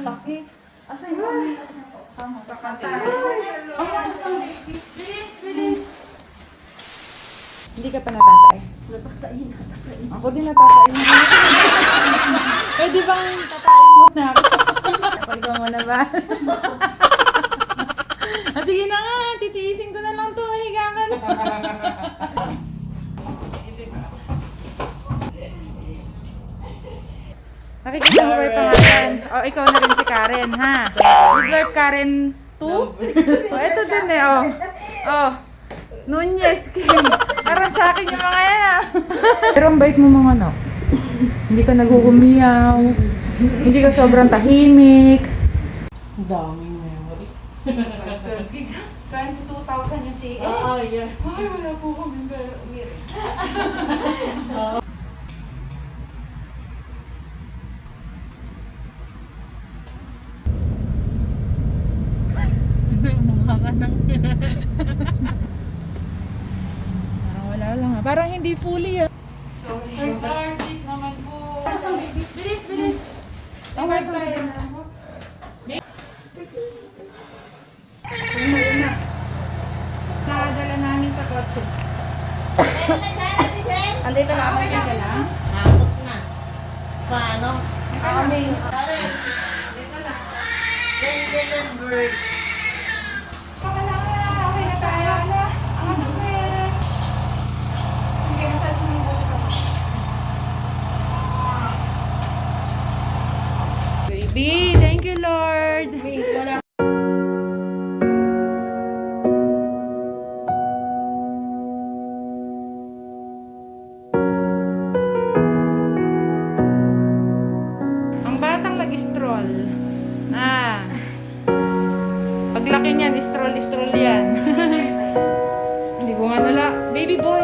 Taki. Asa yung pamitas niya po? Bilis, bilis. Hindi ka pa natatay? Ako din natatay. Pwede bang tatain mo na ako? Ka mo na ba? ah, sige na nga, titiisin ko na lang to. Higa ka na. Nakikita mo ba yung pangalan? O, oh, ikaw na rin si Karen, ha? Midwife Karen 2? oh, ito din eh, oh. Oh, Nunez, Kim. Parang sa akin yung mga yan, ah. Pero ang bait mo mga anak. Hindi ka nagugumiyaw. Hindi ka sobrang tahimik. Daming memory. 22,000 yung CS. Oo, yeah. Ay, wala po kami pero. Mukha ka ng... Parang wala lang ah. Parang hindi fully ah. Sorry. Lord, please naman po. Bilis, bilis. Ang Reverse tayo. Nakadala namin sa kotse. Andito na kami ka lang. Nakot na. Paano? Kami. Ganyan bird. Okay na, okay na tayo. Ala, ang ano ko eh. Sige, massage mo yung buhok ko. Baby, thank you Lord. Ang batang nag-stroll. Ah. Paglaki niyan, stroll-stroll yan. Hindi ko nga nala. Baby boy,